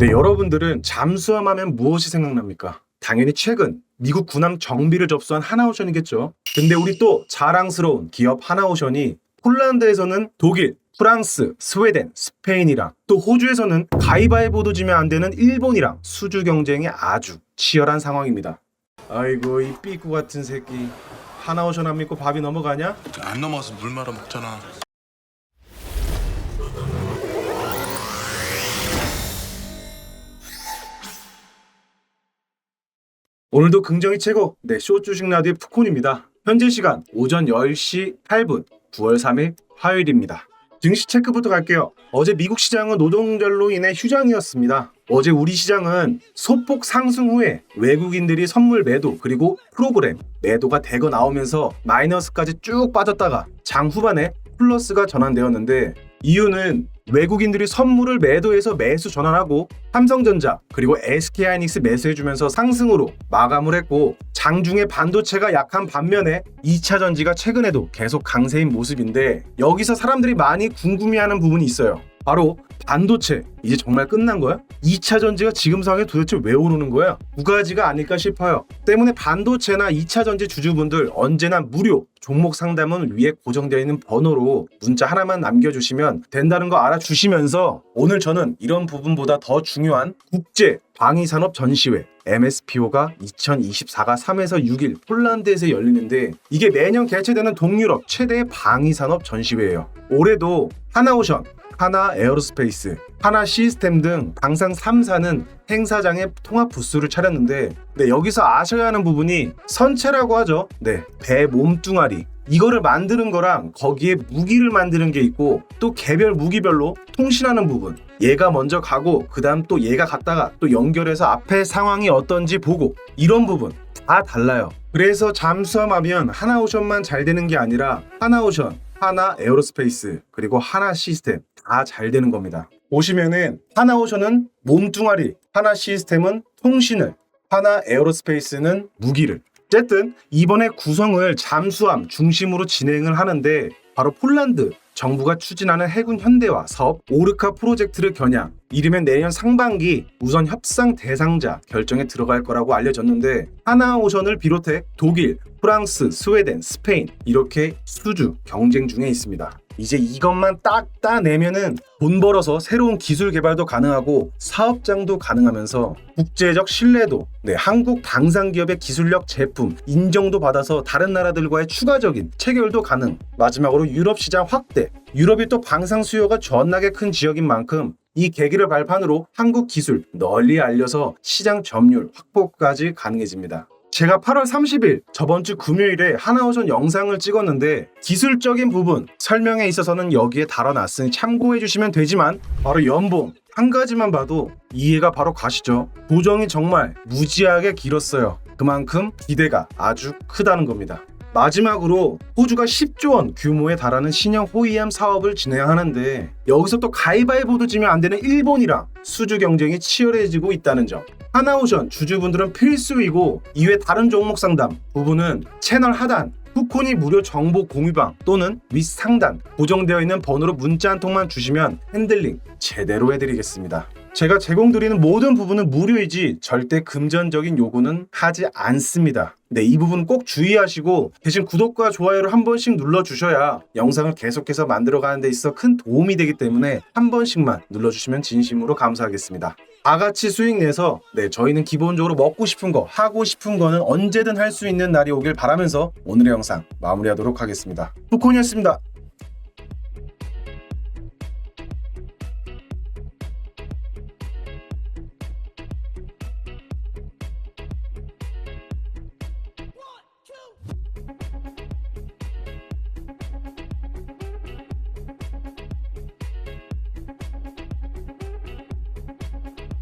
네, 여러분들은 잠수함 하면 무엇이 생각납니까? 당연히 최근 미국 군함 정비를 접수한 하나오션이겠죠. 근데 우리 또 자랑스러운 기업 하나오션이 폴란드에서는 독일, 프랑스, 스웨덴, 스페인이랑 또 호주에서는 가위바위보도 지면 안 되는 일본이랑 수주 경쟁이 아주 치열한 상황입니다. 아이고 이 삐꾸 같은 새끼 하나오션 안 믿고 밥이 넘어가냐? 안 넘어와서 물 말아 먹잖아. 오늘도 긍정이 최고. 네, 쇼 주식 라디오 푸콘입니다. 현재 시간 오전 10시 8분 9월 3일 화요일입니다. 증시 체크부터 갈게요. 어제 미국 시장은 노동절로 인해 휴장이었습니다. 어제 우리 시장은 소폭 상승 후에 외국인들이 선물 매도 그리고 프로그램 매도가 대거 나오면서 마이너스까지 쭉 빠졌다가 장 후반에 플러스가 전환되었는데 이유는 외국인들이 선물을 매도해서 매수 전환하고 삼성전자 그리고 SK하이닉스 매수해주면서 상승으로 마감을 했고 장중에 반도체가 약한 반면에 2차 전지가 최근에도 계속 강세인 모습인데 여기서 사람들이 많이 궁금해하는 부분이 있어요. 바로 반도체 이제 정말 끝난 거야? 2차 전지가 지금 상황에 도대체 왜 오르는 거야? 두 가지가 아닐까 싶어요. 때문에 반도체나 2차 전지 주주분들 언제나 무료 종목 상담은 위에 고정되어 있는 번호로 문자 하나만 남겨주시면 된다는 거 알아주시면서 오늘 저는 이런 부분보다 더 중요한 국제 방위산업 전시회 MSPO가 2024가 3에서 6일 폴란드에서 열리는데 이게 매년 개최되는 동유럽 최대의 방위산업 전시회예요. 올해도 하나오션, 하나 에어로스페이스, 하나 시스템 등 방산 3사는 행사장에 통합 부스를 차렸는데 네, 여기서 아셔야 하는 부분이 선체라고 하죠. 네, 배 몸뚱아리. 이거를 만드는 거랑 거기에 무기를 만드는 게 있고 또 개별 무기별로 통신하는 부분 얘가 먼저 가고 그 다음 또 얘가 갔다가 또 연결해서 앞에 상황이 어떤지 보고 이런 부분 다 달라요 그래서 잠수함 하면 하나 오션만 잘 되는 게 아니라 하나 오션 하나 에어로스페이스 그리고 하나 시스템 다 잘 되는 겁니다. 보시면은 하나 오션은 몸뚱아리, 하나 시스템은 통신을, 하나 에어로스페이스는 무기를. 어쨌든 이번에 구성을 잠수함 중심으로 진행을 하는데 바로 폴란드 정부가 추진하는 해군 현대화 사업 오르카 프로젝트를 겨냥 이르면 내년 상반기 우선 협상 대상자 결정에 들어갈 거라고 알려졌는데 하나오션을 비롯해 독일, 프랑스, 스웨덴, 스페인 이렇게 수주 경쟁 중에 있습니다. 이제 이것만 딱 따내면은 돈 벌어서 새로운 기술 개발도 가능하고 사업장도 가능하면서 국제적 신뢰도, 네, 한국 당상 기업의 기술력 제품 인정도 받아서 다른 나라들과의 추가적인 체결도 가능. 마지막으로 유럽 시장 확대. 유럽이 또 방산 수요가 존나게 큰 지역인 만큼 이 계기를 발판으로 한국 기술 널리 알려서 시장 점유율 확보까지 가능해집니다. 제가 8월 30일 저번 주 금요일에 하나오션 영상을 찍었는데 기술적인 부분 설명에 있어서는 여기에 달아놨으니 참고해 주시면 되지만 바로 연봉 한 가지만 봐도 이해가 바로 가시죠. 보정이 정말 무지하게 길었어요. 그만큼 기대가 아주 크다는 겁니다. 마지막으로 호주가 10조 원 규모에 달하는 신형 호위함 사업을 진행하는데 여기서 또 가위바위보도 지면 안 되는 일본이랑 수주 경쟁이 치열해지고 있다는 점. 하나오션 주주분들은 필수이고 이외 다른 종목 상담 부분은 채널 하단 후콘이 무료 정보 공유방 또는 윗 상단 고정되어 있는 번호로 문자 한 통만 주시면 핸들링 제대로 해드리겠습니다. 제가 제공드리는 모든 부분은 무료이지 절대 금전적인 요구는 하지 않습니다. 네, 이 부분 꼭 주의하시고 대신 구독과 좋아요를 한 번씩 눌러주셔야 영상을 계속해서 만들어가는 데 있어 큰 도움이 되기 때문에 한 번씩만 눌러주시면 진심으로 감사하겠습니다. 다 같이 수익 내서 네 저희는 기본적으로 먹고 싶은 거 하고 싶은 거는 언제든 할 수 있는 날이 오길 바라면서 오늘의 영상 마무리하도록 하겠습니다. 후콘이었습니다.